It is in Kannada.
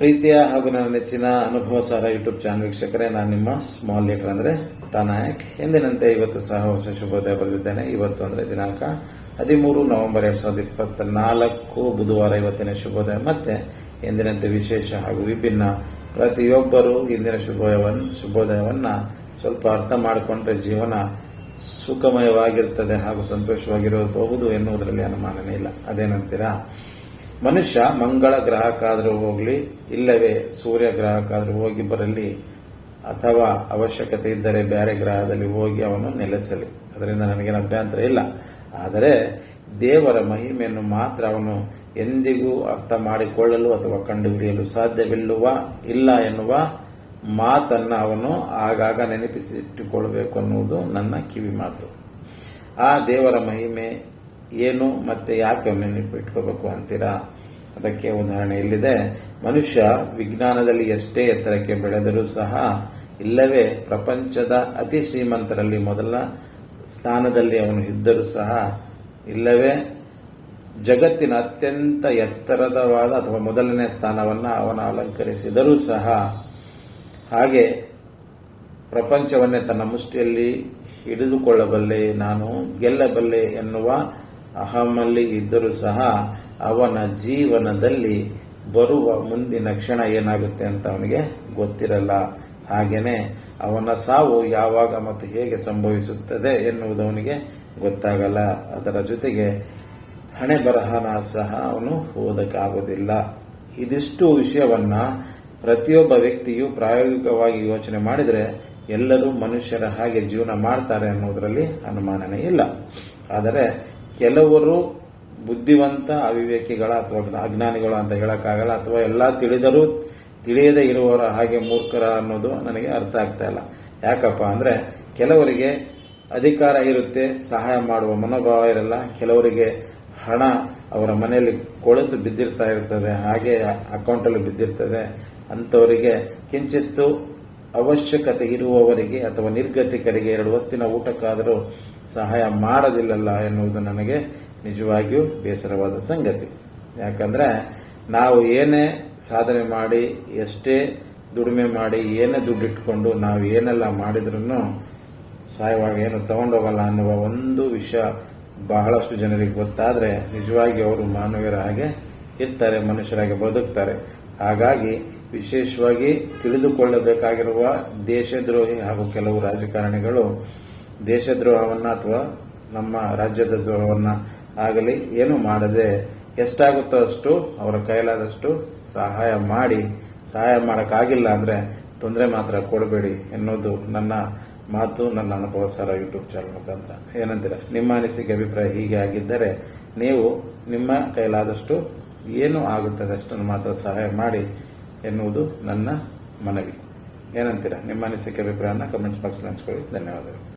ಪ್ರೀತಿಯ ಹಾಗೂ ನನ್ನ ನೆಚ್ಚಿನ ಅನುಭವ ಸಾರ ಯೂಟ್ಯೂಬ್ ಚಾನಲ್ ವೀಕ್ಷಕರೇ, ನಾನು ನಿಮ್ಮ ಸ್ಮಾಲ್ ಲೀಟರ್ ಅಂದ್ರೆ ನಾಯಕ್. ಎಂದಿನಂತೆ ಇವತ್ತು ಸಹ ಹೊಸ ಶುಭೋದಯ ಬರೆದಿದ್ದೇನೆ. ಇವತ್ತು ಅಂದ್ರೆ ದಿನಾಂಕ ಹದಿಮೂರು ನವೆಂಬರ್ ಎರಡ್ ಸಾವಿರದ ಇಪ್ಪತ್ತ ನಾಲ್ಕು ಬುಧವಾರ ಇವತ್ತಿನ ಶುಭೋದಯ. ಮತ್ತೆ ಎಂದಿನಂತೆ ವಿಶೇಷ ಹಾಗೂ ವಿಭಿನ್ನ ಪ್ರತಿಯೊಬ್ಬರು ಇಂದಿನ ಶುಭೋದಯವನ್ನು ಶುಭೋದಯವನ್ನ ಸ್ವಲ್ಪ ಅರ್ಥ ಮಾಡಿಕೊಂಡ್ರೆ ಜೀವನ ಸುಖಮಯವಾಗಿರುತ್ತದೆ ಹಾಗೂ ಸಂತೋಷವಾಗಿರಬಹುದು ಎನ್ನುವುದರಲ್ಲಿ ಅನುಮಾನನೇ ಇಲ್ಲ. ಅದೇನಂತೀರಾ ಮನುಷ್ಯ ಮಂಗಳ ಗ್ರಹಕ್ಕಾದರೂ ಹೋಗಲಿ, ಇಲ್ಲವೇ ಸೂರ್ಯ ಗ್ರಹಕ್ಕಾದರೂ ಹೋಗಿ ಬರಲಿ, ಅಥವಾ ಅವಶ್ಯಕತೆ ಇದ್ದರೆ ಬೇರೆ ಗ್ರಹದಲ್ಲಿ ಹೋಗಿ ಅವನು ನೆಲೆಸಲಿ. ಅದರಿಂದ ನನಗೇನು ಅಭ್ಯಂತರ ಇಲ್ಲ. ಆದರೆ ದೇವರ ಮಹಿಮೆಯನ್ನು ಮಾತ್ರ ಅವನು ಎಂದಿಗೂ ಅರ್ಥ ಮಾಡಿಕೊಳ್ಳಲು ಅಥವಾ ಕಂಡುಹಿಡಿಯಲು ಸಾಧ್ಯವಿಲ್ಲವ, ಇಲ್ಲ ಎನ್ನುವ ಮಾತನ್ನು ಅವನು ಆಗಾಗ ನೆನಪಿಸಿಟ್ಟುಕೊಳ್ಳಬೇಕು ಅನ್ನುವುದು ನನ್ನ ಕಿವಿ ಮಾತು ಆ ದೇವರ ಮಹಿಮೆ ಏನು ಮತ್ತೆ ಯಾಕೆ ನೆನಪಿಟ್ಕೋಬೇಕು ಅಂತೀರಾ? ಅದಕ್ಕೆ ಉದಾಹರಣೆ ಇಲ್ಲಿದೆ. ಮನುಷ್ಯ ವಿಜ್ಞಾನದಲ್ಲಿ ಎಷ್ಟೇ ಎತ್ತರಕ್ಕೆ ಬೆಳೆದರೂ ಸಹ ಇಲ್ಲವೇ ಪ್ರಪಂಚದ ಅತಿ ಶ್ರೀಮಂತರಲ್ಲಿ ಮೊದಲ ಸ್ಥಾನದಲ್ಲಿ ಅವನು ಇದ್ದರೂ ಸಹ ಇಲ್ಲವೇ ಜಗತ್ತಿನ ಅತ್ಯಂತ ಎತ್ತರದವಾದ ಅಥವಾ ಮೊದಲನೇ ಸ್ಥಾನವನ್ನು ಅವನು ಅಲಂಕರಿಸಿದರೂ ಸಹ ಹಾಗೆ ಪ್ರಪಂಚವನ್ನೇ ತನ್ನ ಮುಷ್ಟಿಯಲ್ಲಿ ಹಿಡಿದುಕೊಳ್ಳಬಲ್ಲೆ ನಾನು ಗೆಲ್ಲಬಲ್ಲೆ ಎನ್ನುವ ಅಹಮಲ್ಲಿ ಇದ್ದರೂ ಸಹ ಅವನ ಜೀವನದಲ್ಲಿ ಬರುವ ಮುಂದಿನ ಕ್ಷಣ ಏನಾಗುತ್ತೆ ಅಂತ ಅವನಿಗೆ ಗೊತ್ತಿರಲ್ಲ. ಹಾಗೇನೆ ಅವನ ಸಾವು ಯಾವಾಗ ಮತ್ತು ಹೇಗೆ ಸಂಭವಿಸುತ್ತದೆ ಎನ್ನುವುದು ಅವನಿಗೆ ಗೊತ್ತಾಗಲ್ಲ. ಅದರ ಜೊತೆಗೆ ಹಣೆ ಬರಹನ ಸಹ ಅವನು ಓದಕ್ಕಾಗುವುದಿಲ್ಲ ಇದಿಷ್ಟು ವಿಷಯವನ್ನ ಪ್ರತಿಯೊಬ್ಬ ವ್ಯಕ್ತಿಯು ಪ್ರಾಯೋಗಿಕವಾಗಿ ಯೋಚನೆ ಮಾಡಿದರೆ ಎಲ್ಲರೂ ಮನುಷ್ಯರ ಹಾಗೆ ಜೀವನ ಮಾಡ್ತಾರೆ ಅನ್ನೋದರಲ್ಲಿ ಅನುಮಾನನೇ ಇಲ್ಲ. ಆದರೆ ಕೆಲವರು ಬುದ್ಧಿವಂತ ಅವಿವೇಕಿಗಳ ಅಥವಾ ಅಜ್ಞಾನಿಗಳು ಅಂತ ಹೇಳೋಕ್ಕಾಗಲ್ಲ ಅಥವಾ ಎಲ್ಲ ತಿಳಿದರೂ ತಿಳಿಯದೇ ಇರುವವರ ಹಾಗೆ ಮೂರ್ಖರ ಅನ್ನೋದು ನನಗೆ ಅರ್ಥ ಆಗ್ತಾ ಇಲ್ಲ. ಯಾಕಪ್ಪ ಅಂದ್ರೆ ಕೆಲವರಿಗೆ ಅಧಿಕಾರ ಇರುತ್ತೆ, ಸಹಾಯ ಮಾಡುವ ಮನೋಭಾವ ಇರಲ್ಲ, ಕೆಲವರಿಗೆ ಹಣ ಅವರ ಮನೆಯಲ್ಲಿ ಕೊಳೆತು ಬಿದ್ದಿರ್ತಾ ಇರ್ತದೆ, ಹಾಗೆ ಅಕೌಂಟಲ್ಲಿ ಬಿದ್ದಿರ್ತದೆ, ಅಂಥವರಿಗೆ ಕಿಂಚಿತ್ತು ಅವಶ್ಯಕತೆ ಇರುವವರಿಗೆ ಅಥವಾ ನಿರ್ಗತಿಕರಿಗೆ ಎರಡು ಹೊತ್ತಿನ ಊಟಕ್ಕಾದರೂ ಸಹಾಯ ಮಾಡದಿಲ್ಲಲ್ಲ ಎನ್ನುವುದು ನನಗೆ ನಿಜವಾಗಿಯೂ ಬೇಸರವಾದ ಸಂಗತಿ. ಯಾಕಂದ್ರೆ ನಾವು ಏನೇ ಸಾಧನೆ ಮಾಡಿ, ಎಷ್ಟೇ ದುಡಿಮೆ ಮಾಡಿ, ಏನೇ ದುಡ್ಡಿಟ್ಕೊಂಡು ನಾವು ಏನೆಲ್ಲ ಮಾಡಿದ್ರೂ ಸಹಾಯವಾಗಿ ಏನು ತಗೊಂಡೋಗಲ್ಲ ಅನ್ನುವ ಒಂದು ವಿಷಯ ಬಹಳಷ್ಟು ಜನರಿಗೆ ಗೊತ್ತಾದ್ರೆ ನಿಜವಾಗಿ ಅವರು ಮಾನವೀಯರ ಹಾಗೆ ಇರ್ತಾರೆ, ಮನುಷ್ಯರಾಗಿ ಬದುಕ್ತಾರೆ. ಹಾಗಾಗಿ ವಿಶೇಷವಾಗಿ ತಿಳಿದುಕೊಳ್ಳಬೇಕಾಗಿರುವ ದೇಶದ್ರೋಹಿ ಹಾಗೂ ಕೆಲವು ರಾಜಕಾರಣಿಗಳು ದೇಶದ್ರೋಹವನ್ನ ಅಥವಾ ನಮ್ಮ ರಾಜ್ಯದ ದ್ರೋಹವನ್ನ ಆಗಲಿ ಏನು ಮಾಡದೆ ಎಷ್ಟಾಗುತ್ತೋ ಅಷ್ಟು ಅವರ ಕೈಲಾದಷ್ಟು ಸಹಾಯ ಮಾಡಿ, ಸಹಾಯ ಮಾಡೋಕ್ಕಾಗಿಲ್ಲ ಅಂದ್ರೆ ತೊಂದರೆ ಮಾತ್ರ ಕೊಡಬೇಡಿ ಎನ್ನುವುದು ನನ್ನ ಮಾತು, ನನ್ನ ಅನುಭವ ಸರ ಯೂಟ್ಯೂಬ್ ಚಾನಲ್ ಮುಖಾಂತರ. ಏನಂತೀರ? ನಿಮ್ಮ ಅನಿಸಿಕೆ, ಅಭಿಪ್ರಾಯ ಹೀಗೆ ಆಗಿದ್ದರೆ ನೀವು ನಿಮ್ಮ ಕೈಲಾದಷ್ಟು ಏನು ಆಗುತ್ತದೆ ಅಷ್ಟನ್ನು ಮಾತ್ರ ಸಹಾಯ ಮಾಡಿ ಎನ್ನುವುದು ನನ್ನ ಮನವಿ. ಏನಂತೀರಾ? ನಿಮ್ಮ ಅನಿಸಿಕೆ, ಅಭಿಪ್ರಾಯನ ಕಮೆಂಟ್ಸ್ ಬಾಕ್ಸ್ ಹಂಚ್ಕೊಳ್ಳಿ. ಧನ್ಯವಾದಗಳು.